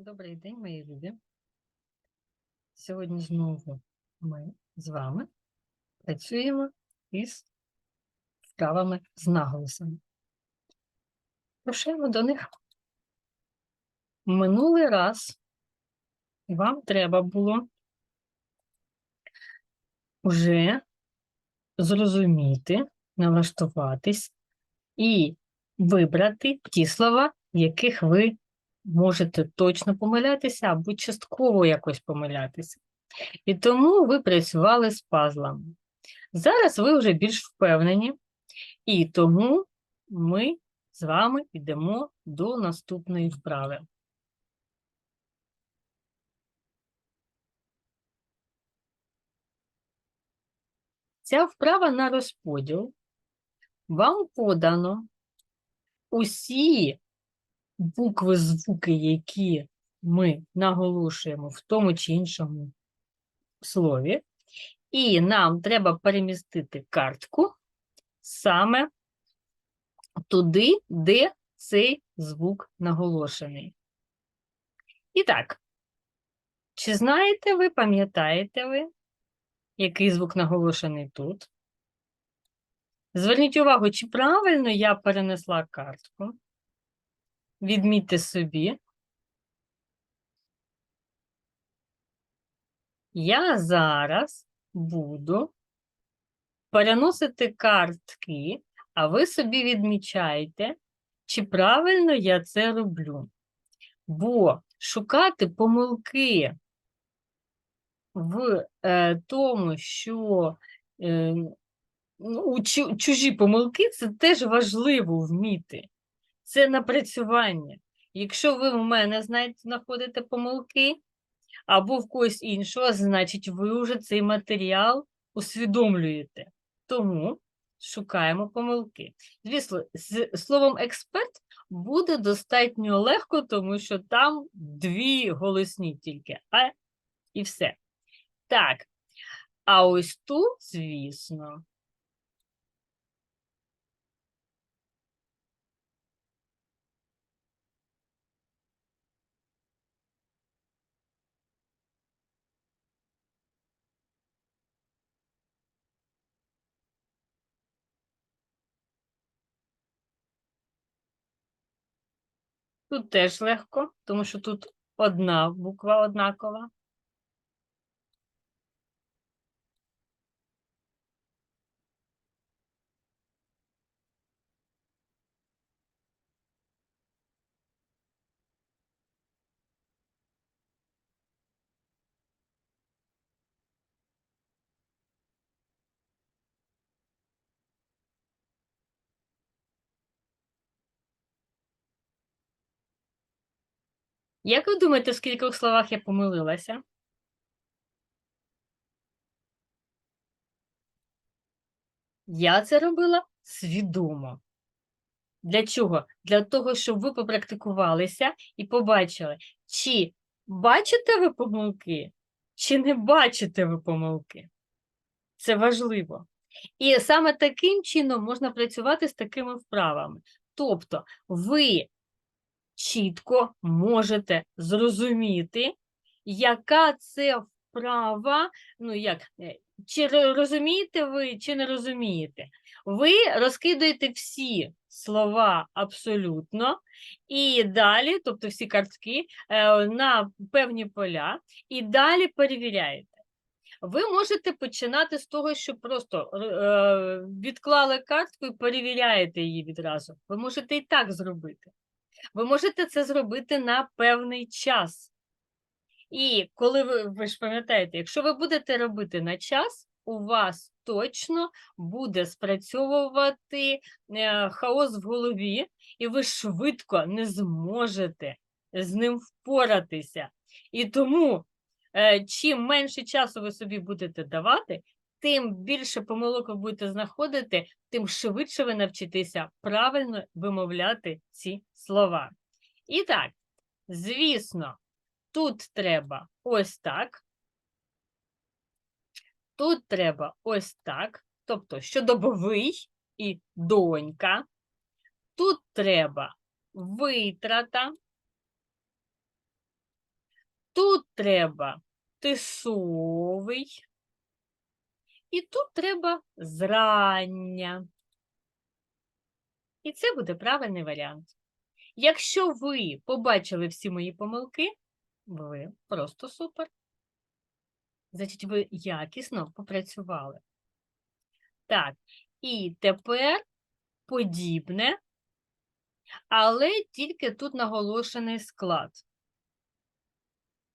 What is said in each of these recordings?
Добрий день, мої любі. Сьогодні знову ми з вами працюємо із вправами з наголосами. Рушаємо до них. Минулий раз вам треба було вже зрозуміти, налаштуватись і вибрати ті слова, яких ви можете точно помилятися або частково якось помилятися. І тому ви працювали з пазлами. Зараз ви вже більш впевнені, і тому ми з вами йдемо до наступної вправи. Ця вправа на розподіл. Вам подано усі букви, звуки, які ми наголошуємо в тому чи іншому слові, і нам треба перемістити картку саме туди, де цей звук наголошений. І так, чи знаєте ви, пам'ятаєте ви, який звук наголошений тут? Зверніть увагу, чи правильно я перенесла картку. Відмітьте собі. Я зараз буду переносити картки, а ви собі відмічаєте, чи правильно я це роблю. Бо шукати помилки в е, тому, що е, ну, чу- чужі помилки, це теж важливо вміти. Це напрацювання. Якщо ви в мене знаєте, знаходите помилки або в когось іншого, значить ви вже цей матеріал усвідомлюєте. Тому шукаємо помилки. Звісно, з словом експерт буде достатньо легко, тому що там дві голосні тільки, а і все. Так. А ось тут, звісно, тут теж легко, тому що тут одна буква однакова. Як ви думаєте, в скількох словах я помилилася? Я це робила свідомо. Для чого? Для того, щоб ви попрактикувалися і побачили, чи бачите ви помилки, чи не бачите ви помилки. Це важливо. І саме таким чином можна працювати з такими вправами. Тобто, ви чітко можете зрозуміти, яка це вправа, ну як, е, чи розумієте ви, чи не розумієте. Ви розкидуєте всі слова абсолютно, і далі, тобто всі картки, е, на певні поля, і далі перевіряєте. Ви можете починати з того, що просто е, відклали картку і перевіряєте її відразу. Ви можете і так зробити. Ви можете це зробити на певний час. І коли ви, ви ж пам'ятаєте, якщо ви будете робити на час, у вас точно буде спрацьовувати е, хаос в голові, і ви швидко не зможете з ним впоратися. І тому, е, чим менше часу ви собі будете давати, тим більше помилок ви будете знаходити, тим швидше ви навчитеся правильно вимовляти ці слова. І так, звісно, тут треба ось так. Тут треба ось так, тобто щодобовий і донька. Тут треба витрата. Тут треба тисовий. І тут треба зрання. І це буде правильний варіант. Якщо ви побачили всі мої помилки, ви просто супер. Значить, ви якісно попрацювали. Так, і тепер подібне, але тільки тут наголошений склад.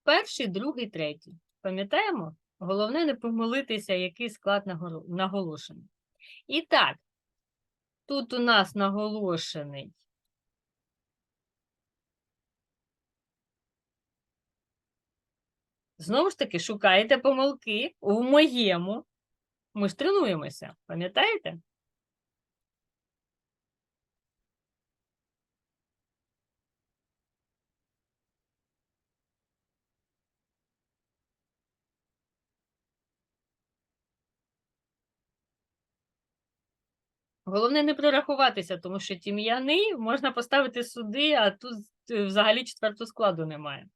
Перший, другий, третій. Пам'ятаємо? Головне не помилитися, який склад наголошений. І так, тут у нас наголошений Знову ж таки, шукаєте помилки у моєму. Ми ж тренуємося, пам'ятаєте? Головне не прорахуватися, тому що тім'яни можна поставити суди, а тут е, взагалі четвертого складу немає.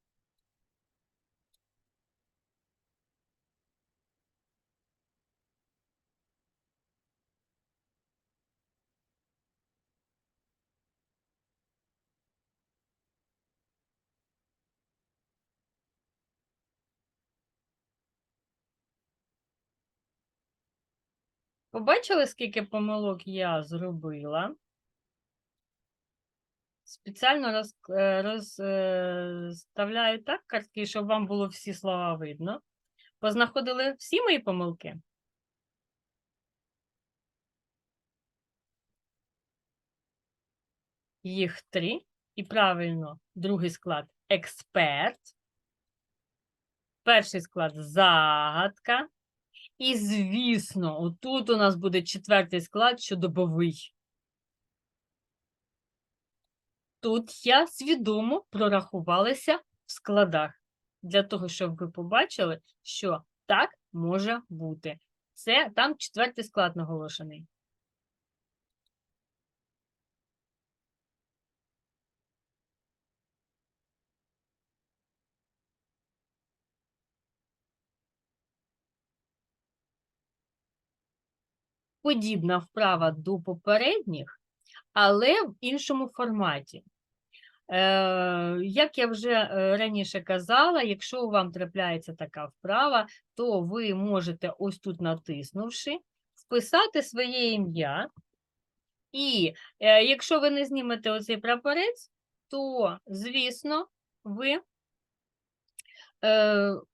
Побачили, скільки помилок я зробила? Спеціально роз, е, розставляю так картки, щоб вам було всі слова видно. Познаходили всі мої помилки? Їх три. І правильно, другий склад експерт. Перший склад загадка. І, звісно, отут у нас буде четвертий склад, що добовий. Тут я свідомо прорахувалася в складах, для того, щоб ви побачили, що так може бути. Це там четвертий склад наголошений. Подібна вправа до попередніх, але в іншому форматі. Е, Як я вже е, раніше казала, якщо вам трапляється така вправа, то ви можете ось тут натиснувши, вписати своє ім'я. І е, якщо ви не знімете оцей прапорець, то, звісно, ви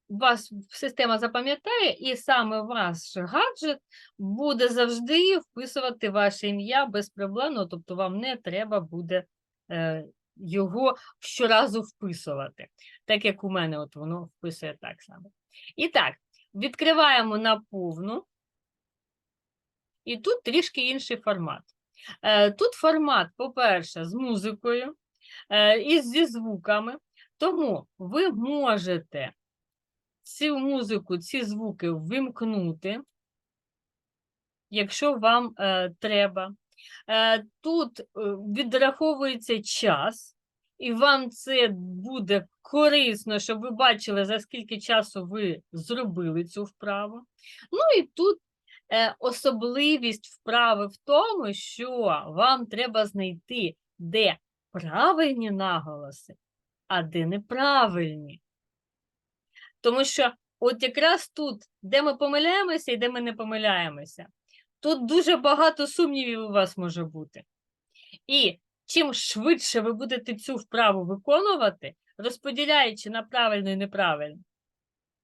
вас система запам'ятає, і саме ваш гаджет буде завжди вписувати ваше ім'я без проблем, ну, тобто вам не треба буде е, його щоразу вписувати, так як у мене от воно вписує так само. І так, відкриваємо на повну, і тут трішки інший формат. Е, Тут формат, по-перше, з музикою е, і зі звуками, тому ви можете цю музику, ці звуки вимкнути, якщо вам е, треба. Е, Тут е, відраховується час, і вам це буде корисно, щоб ви бачили, за скільки часу ви зробили цю вправу. Ну і тут е, особливість вправи в тому, що вам треба знайти, де правильні наголоси, а де неправильні. Тому що от якраз тут, де ми помиляємося і де ми не помиляємося, тут дуже багато сумнівів у вас може бути. І чим швидше ви будете цю вправу виконувати, розподіляючи на правильно і неправильно,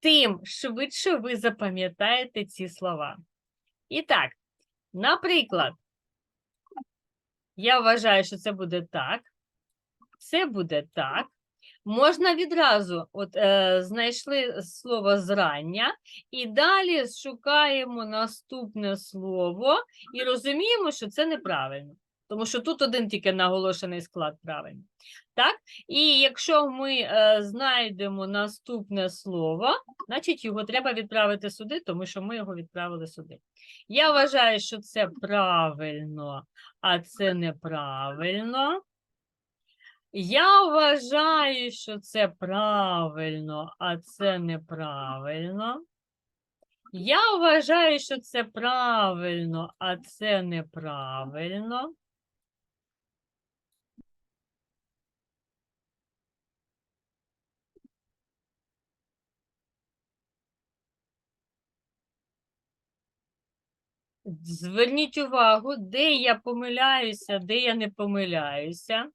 тим швидше ви запам'ятаєте ці слова. І так, наприклад, я вважаю, що це буде так, це буде так. Можна відразу, от е, знайшли слово зрання, і далі шукаємо наступне слово і розуміємо, що це неправильно, тому що тут один тільки наголошений склад правильний. Так? І якщо ми е, знайдемо наступне слово, значить його треба відправити сюди, тому що ми його відправили сюди. Я вважаю, що це правильно, а це неправильно. Я вважаю, що це правильно, а це неправильно. Я вважаю, що це правильно, а це неправильно. Зверніть увагу, де я помиляюся, де я не помиляюся.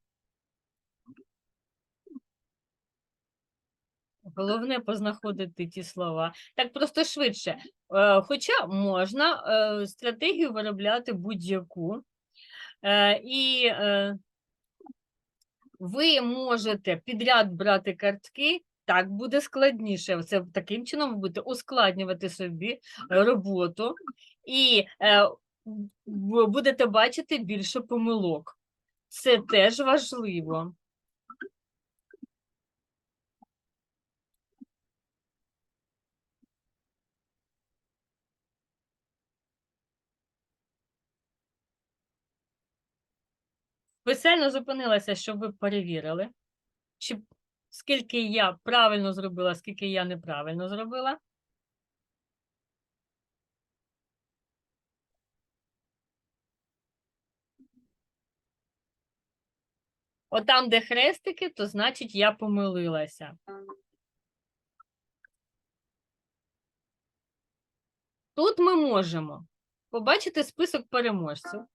Головне познаходити ті слова. Так просто швидше. Е, Хоча можна е, стратегію виробляти будь-яку. Е, І ви можете підряд брати картки, так буде складніше. Це таким чином ви будете ускладнювати собі роботу і будете бачити більше помилок. Це теж важливо. Спеціально зупинилася, щоб ви перевірили, чи скільки я правильно зробила, скільки я неправильно зробила. Отам, де хрестики, то значить я помилилася. Тут ми можемо побачити список переможців.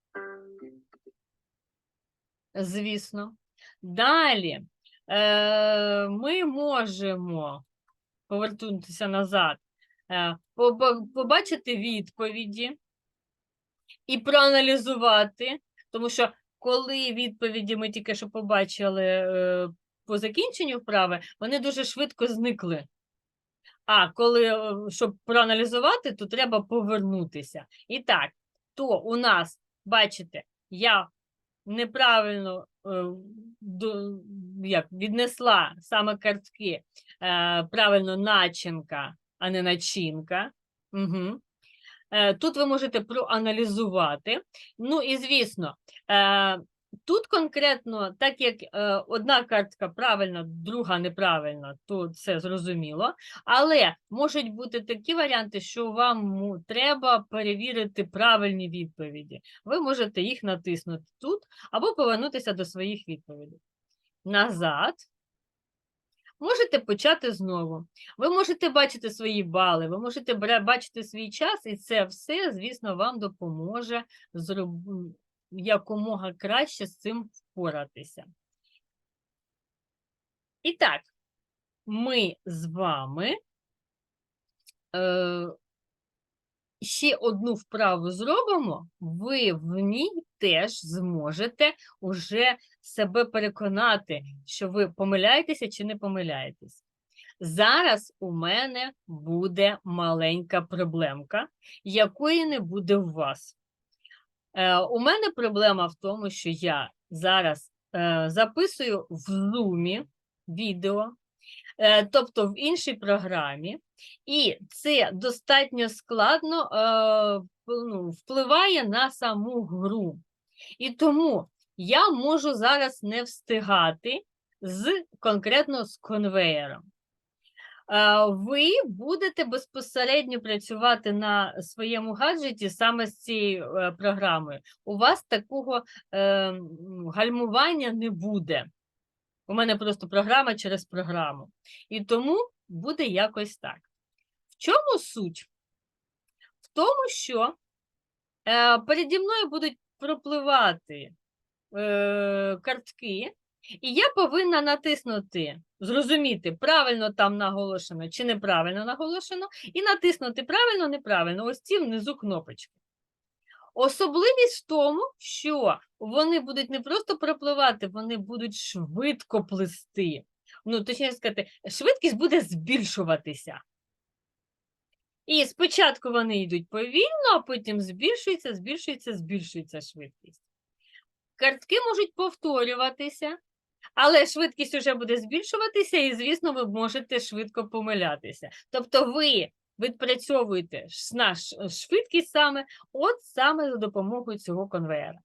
Звісно. Далі е, ми можемо повернутися назад, е, побачити відповіді і проаналізувати, тому що коли відповіді ми тільки що побачили е, по закінченню вправи, вони дуже швидко зникли. А коли е, щоб проаналізувати, то треба повернутися. І так, то у нас, бачите, я неправильно е, як, віднесла саме картки, е, правильно начинка, а не начинка. Угу. Тут ви можете проаналізувати. Ну і звісно, тут конкретно, так як е, одна картка правильна, друга неправильна, то це зрозуміло. Але можуть бути такі варіанти, що вам треба перевірити правильні відповіді. Ви можете їх натиснути тут або повернутися до своїх відповідей. Назад. Можете почати знову. Ви можете бачити свої бали, ви можете бачити свій час, і це все, звісно, вам допоможе зроб- якомога краще з цим впоратися. І так, ми з вами е, ще одну вправу зробимо, ви в ній теж зможете уже себе переконати, що ви помиляєтеся чи не помиляєтесь. Зараз у мене буде маленька проблемка, якої не буде у вас. Е, у мене проблема в тому, що я зараз е, записую в Zoom відео, е, тобто в іншій програмі, і це достатньо складно ну, впливає на саму гру. І тому я можу зараз не встигати з конкретно з конвеєром. Е, Ви будете безпосередньо працювати на своєму гаджеті саме з цією е, програмою. У вас такого е, гальмування не буде. У мене просто програма через програму. І тому буде якось так. В чому суть? В тому, що переді мною будуть пропливати картки, і я повинна натиснути, зрозуміти, правильно там наголошено чи неправильно наголошено, і натиснути правильно, неправильно, ось ці внизу кнопочки. Особливість в тому, що вони будуть не просто пропливати, вони будуть швидко плисти. Ну, точніше сказати, швидкість буде збільшуватися. І спочатку вони йдуть повільно, а потім збільшується, збільшується, збільшується швидкість. Картки можуть повторюватися, але швидкість вже буде збільшуватися, і, звісно, ви можете швидко помилятися. Тобто ви відпрацьовуєте ш- на ш- швидкість саме, от саме за допомогою цього конвеєра.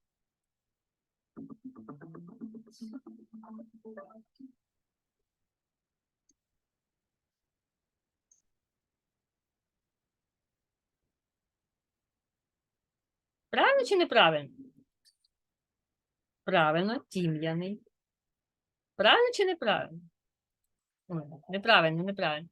Правильно чи неправильно? Правильно, тім'яний. Правильно чи неправильно? Неправильно, неправильно.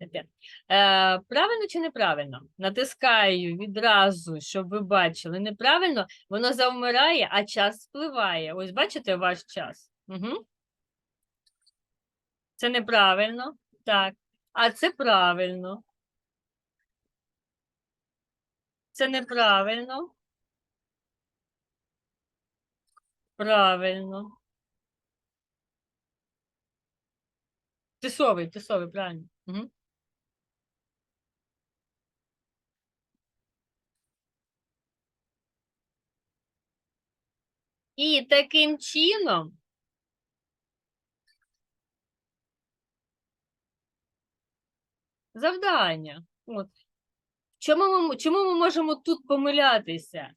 Е, правильно чи неправильно? Натискаю відразу, щоб ви бачили. Неправильно, воно завмирає, а час спливає. Ось бачите ваш час. Угу. Це неправильно. Так. А це правильно. Це неправильно. Правильно. Тисовий, тисовий, правильно. Угу. І таким чином завдання. От. Чому ми, чому ми можемо тут помилятися?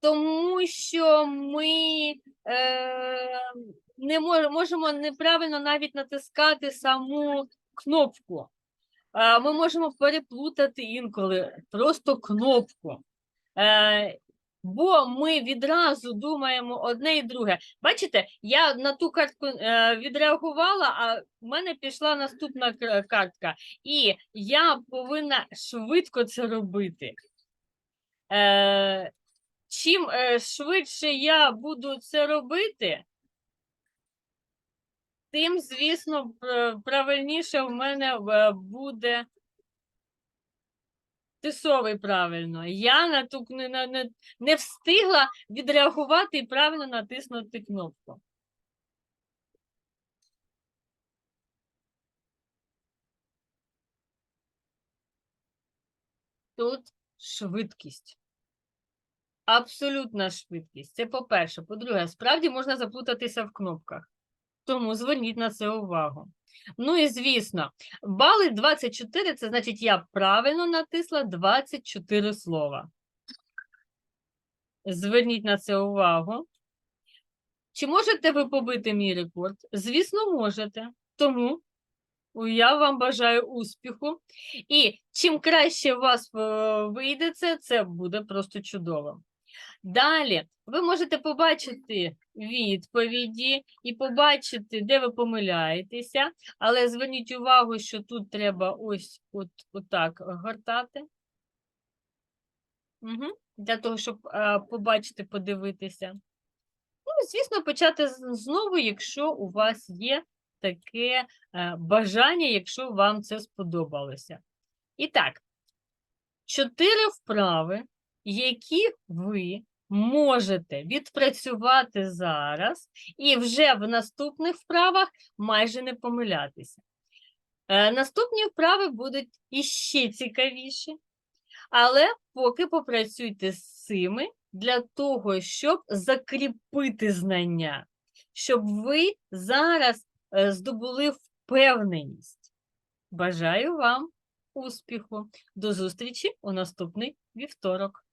Тому що ми е, не мож, можемо неправильно навіть натискати саму кнопку. Е, ми можемо переплутати інколи просто кнопку. Е, бо ми відразу думаємо одне і друге. Бачите, я на ту картку е, відреагувала, а в мене пішла наступна картка. І я повинна швидко це робити. Чим швидше я буду це робити, тим, звісно, правильніше в мене е, буде тисовий правильно. Я на ту не, не, не встигла відреагувати і правильно натиснути кнопку. Тут швидкість. Абсолютна швидкість. Це по-перше. По-друге, справді можна заплутатися в кнопках. Тому зверніть на це увагу. Ну і звісно, бали 24 це значить, я правильно натисла 24 слова. Зверніть на це увагу. Чи можете ви побити мій рекорд? Звісно, можете. Тому я вам бажаю успіху. І чим краще у вас е, вийде це, це буде просто чудово. Далі ви можете побачити відповіді і побачити, де ви помиляєтеся, але зверніть увагу, що тут треба ось от, отак гортати. Угу. Для того, щоб е, побачити, подивитися. Ну, звісно, почати знову, якщо у вас є таке е, бажання, якщо вам це сподобалося. І так, чотири вправи, які ви можете відпрацювати зараз і вже в наступних вправах майже не помилятися. Е, Наступні вправи будуть іще цікавіші, але поки попрацюйте з цими для того, щоб закріпити знання, щоб ви зараз е, здобули впевненість. Бажаю вам успіху. До зустрічі у наступний вівторок.